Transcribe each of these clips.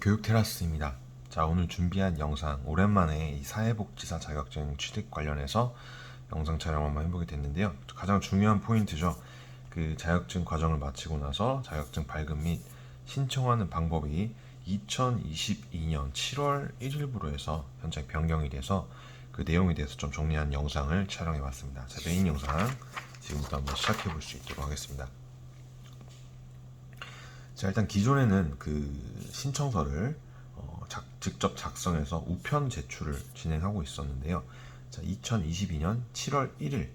교육 테라스입니다. 자, 오늘 준비한 영상 오랜만에 이 사회복지사 자격증 취득 관련해서 영상 촬영 한번 해보게 됐는데요. 가장 중요한 포인트죠. 그 자격증 과정을 마치고 나서 자격증 발급 및 신청하는 방법이 2022년 7월 1일부로 해서 현재 변경이 돼서 그 내용에 대해서 좀 정리한 영상을 촬영해 봤습니다. 자, 메인 영상 지금부터 한번 시작해 볼 수 있도록 하겠습니다. 자, 일단 기존에는 그 신청서를 어, 작- 직접 작성해서 우편 제출을 진행하고 있었는데요. 자, 2022년 7월 1일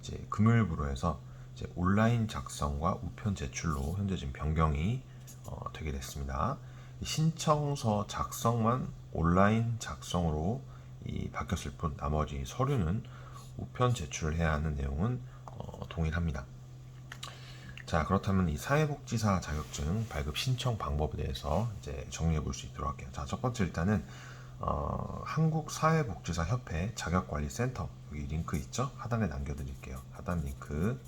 이제 금요일부로 해서 이제 온라인 작성과 우편 제출로 현재 지금 변경이 어, 되게 됐습니다. 이 신청서 작성만 온라인 작성으로 이 바뀌었을 뿐 나머지 서류는 우편 제출을 해야 하는 내용은 어, 동일합니다. 자 그렇다면 이 사회복지사 자격증 발급 신청 방법에 대해서 이제 정리해 볼 수 있도록 할게요. 자 첫 번째 일단은 어, 한국사회복지사 협회 자격관리센터 여기 링크 있죠? 하단에 남겨드릴게요. 하단 링크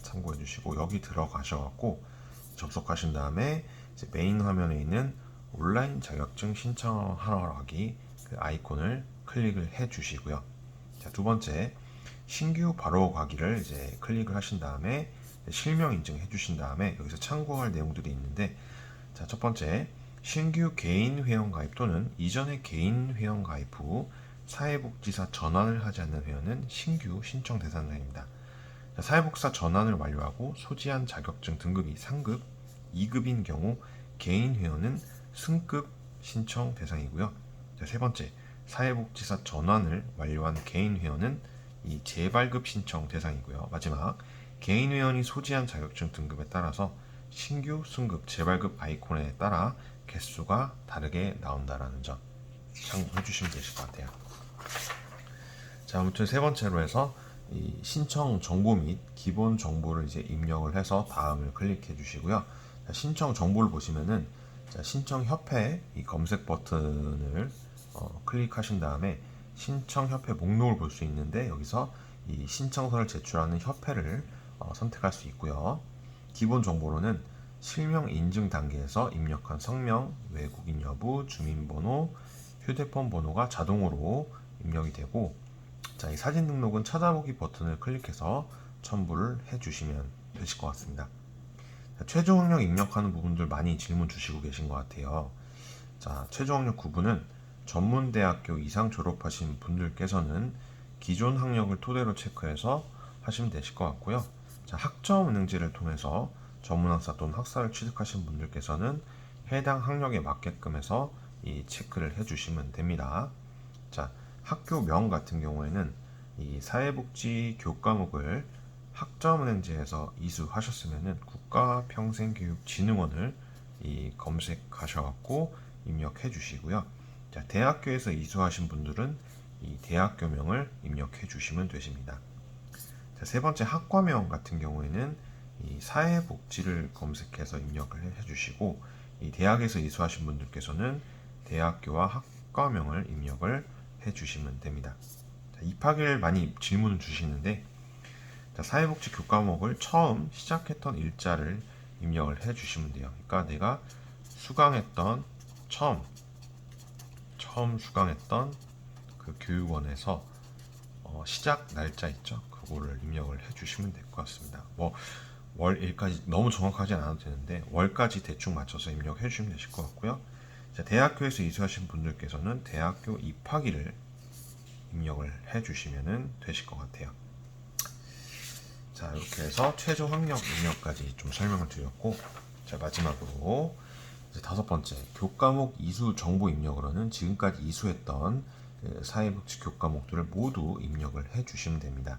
참고해 주시고 여기 들어가셔갖고 접속하신 다음에 이제 메인 화면에 있는 온라인 자격증 신청하러 하기 그 아이콘을 클릭을 해 주시고요. 자, 두 번째 신규 바로 가기를 이제 클릭을 하신 다음에 실명 인증해 주신 다음에 여기서 참고할 내용들이 있는데 자, 첫 번째 신규 개인 회원 가입 또는 이전에 개인 회원 가입 후 사회복지사 전환을 하지 않는 회원은 신규 신청 대상자입니다. 자, 사회복지사 전환을 완료하고 소지한 자격증 등급이 상급, 2급인 경우 개인 회원은 승급 신청 대상이고요. 자, 세 번째 사회복지사 전환을 완료한 개인 회원은 이 재발급 신청 대상이고요. 마지막 개인 회원이 소지한 자격증 등급에 따라서 신규 승급 재발급 아이콘에 따라 개수가 다르게 나온다라는 점 참고해 주시면 되실 것 같아요. 자, 아무튼 세 번째로 해서 이 신청 정보 및 기본 정보를 이제 입력을 해서 다음을 클릭해 주시고요. 자, 신청 정보를 보시면은 자, 신청 협회 이 검색 버튼을 어, 클릭하신 다음에 신청 협회 목록을 볼 수 있는데 여기서 이 신청서를 제출하는 협회를 어, 선택할 수 있고요. 기본 정보로는 실명 인증 단계에서 입력한 성명, 외국인 여부, 주민번호, 휴대폰 번호가 자동으로 입력이 되고 자, 이 사진 등록은 찾아보기 버튼을 클릭해서 첨부를 해주시면 되실 것 같습니다. 자, 최종 학력 입력하는 부분들 많이 질문 주시고 계신 것 같아요. 자, 최종 학력 구분은 전문대학교 이상 졸업하신 분들께서는 기존 학력을 토대로 체크해서 하시면 되실 것 같고요. 자, 학점 은행제를 통해서 전문 학사 또는 학사를 취득하신 분들께서는 해당 학력에 맞게끔 해서 이 체크를 해주시면 됩니다. 자, 학교명 같은 경우에는 이 사회복지 교과목을 학점은행제에서 이수하셨으면은 국가평생교육진흥원을 이 검색하셔갖고 입력해 주시고요. 자, 대학교에서 이수하신 분들은 이 대학교명을 입력해 주시면 되십니다. 자, 세 번째 학과명 같은 경우에는 이 사회복지를 검색해서 입력을 해주시고 이 대학에서 이수하신 분들께서는 대학교와 학과명을 입력을 해주시면 됩니다. 자, 입학일 많이 질문을 주시는데 자, 사회복지 교과목을 처음 시작했던 일자를 입력을 해주시면 돼요. 그러니까 내가 수강했던 처음 처음 수강했던 그 교육원에서 어, 시작 날짜 있죠. 그거를 입력을 해주시면 될 것 같습니다. 뭐 월일까지 너무 정확하지 않아도 되는데 월까지 대충 맞춰서 입력해 주시면 되실 것 같고요. 자, 대학교에서 이수하신 분들께서는 대학교 입학일을 입력을 해 주시면 되실 것 같아요. 자 이렇게 해서 최저 학력 입력까지 좀 설명을 드렸고 자 마지막으로 다섯 번째 교과목 이수 정보 입력으로는 지금까지 이수했던 그 사회복지 교과목들을 모두 입력을 해 주시면 됩니다.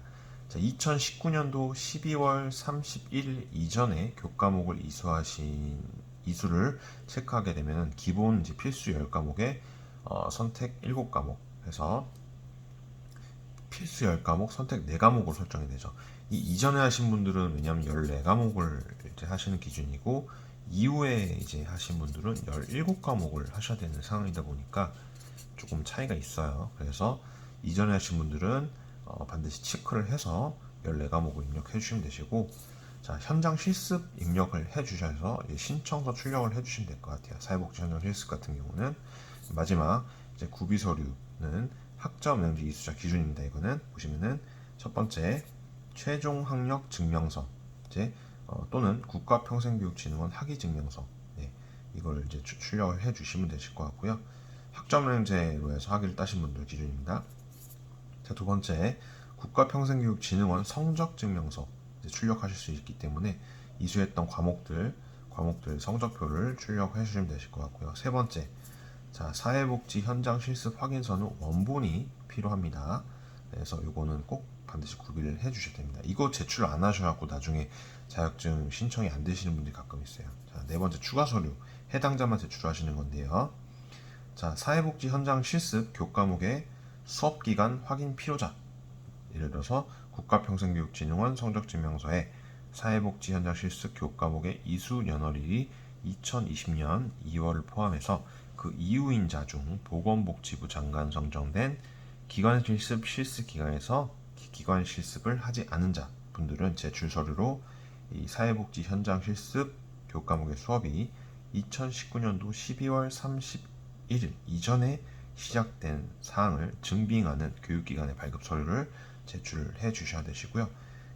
자 2019년도 12월 31일 이전에 교과목을 이수하신 이수를 체크하게 되면 기본 이제 필수 10과목에 어, 선택 7과목 해서 필수 10과목, 선택 4과목으로 설정이 되죠. 이 이전에 하신 분들은 왜냐하면 14과목을 이제 하시는 기준이고 이후에 이제 하신 분들은 17과목을 하셔야 되는 상황이다 보니까 조금 차이가 있어요. 그래서 이전에 하신 분들은 어, 반드시 체크를 해서 14과목을 입력해 주시면 되시고 자, 현장 실습 입력을 해 주셔서 이제 신청서 출력을 해 주시면 될 것 같아요. 사회복지 현장 실습 같은 경우는 마지막 이제 구비 서류는 학점 명제 이수자 기준입니다. 이거는 보시면은 첫 번째 최종 학력 증명서 이제 어, 또는 국가평생교육진흥원 학위 증명서 네, 이걸 이제 출- 출력을 해 주시면 되실 것 같고요. 학점 명제로 해서 학위를 따신 분들 기준입니다. 자, 두 번째 국가평생교육진흥원 성적증명서 출력하실 수 있기 때문에 이수했던 과목들 과목들 성적표를 출력해 주시면 되실 것 같고요. 세 번째 자 사회복지 현장 실습 확인서는 원본이 필요합니다. 그래서 요거는 꼭 반드시 구비를 해 주셔야 됩니다. 이거 제출 안 하셔갖고 나중에 자격증 신청이 안 되시는 분들이 가끔 있어요. 자, 네 번째 추가 서류 해당자만 제출하시는 건데요. 자 사회복지 현장 실습 교과목의 수업 기간 확인 필요자 예를 들어서 국가평생교육진흥원 성적증명서에 사회복지 현장 실습 교과목의 이수 연월일이 2020년 2월을 포함해서 그 이후인 자 중 보건복지부 장관 선정된 기관 실습 실습 기관에서 기- 기관 실습을 하지 않은 자 분들은 제출 서류로 이 사회복지 현장 실습 교과목의 수업이 2019년도 12월 31일 이전에 시작된 사항을 증빙하는 교육기관의 발급 서류를 제출해 주셔야 되시고요.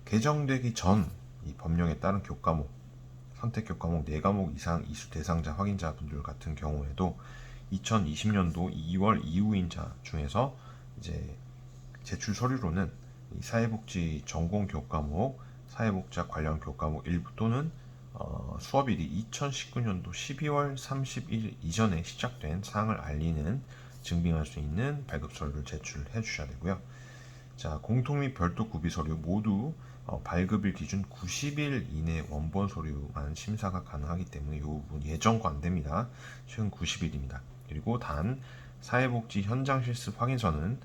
개정되기 전 이 법령에 따른 교과목 선택 교과목 4과목 이상 이수 대상자 확인자 분들 같은 경우에도 2020년도 2월 이후인 자 중에서 이제 제출 서류로는 이 사회복지 전공 교과목, 사회복지학 관련 교과목 일부 또는 어, 수업일이 2019년도 12월 31일 이전에 시작된 사항을 알리는 증빙할 수 있는 발급 서류를 제출해 주셔야 되고요. 자, 공통 및 별도 구비 서류 모두 어, 발급일 기준 90일 이내 원본 서류만 심사가 가능하기 때문에 이 부분 예정과 안 됩니다. 최근 90일입니다. 그리고 단 사회복지 현장 실습 확인서는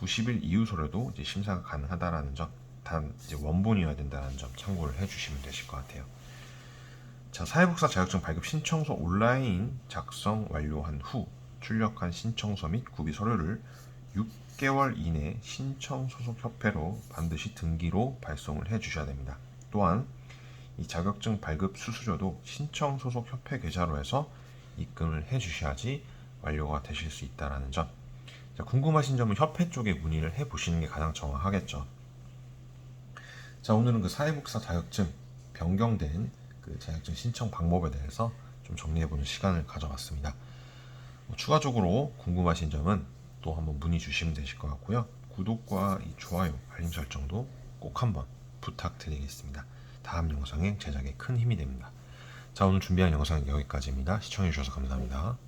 90일 이후 서류도 이제 심사가 가능하다라는 점, 단 이제 원본이어야 된다는 점 참고를 해주시면 되실 것 같아요. 자, 사회복사 자격증 발급 신청서 온라인 작성 완료한 후 출력한 신청서 및 구비 서류를 6개월 이내 신청 소속 협회로 반드시 등기로 발송을 해 주셔야 됩니다. 또한 이 자격증 발급 수수료도 신청 소속 협회 계좌로 해서 입금을 해 주셔야지 완료가 되실 수 있다라는 점. 자, 궁금하신 점은 협회 쪽에 문의를 해 보시는 게 가장 정확하겠죠. 자, 오늘은 그 사회복사 자격증 변경된 그 자격증 신청 방법에 대해서 좀 정리해 보는 시간을 가져봤습니다. 뭐 추가적으로 궁금하신 점은 또 한번 문의 주시면 되실 것 같고요. 구독과 이 좋아요, 알림 설정도 꼭 한번 부탁드리겠습니다. 다음 영상의 제작에 큰 힘이 됩니다. 자, 오늘 준비한 영상은 여기까지입니다. 시청해주셔서 감사합니다.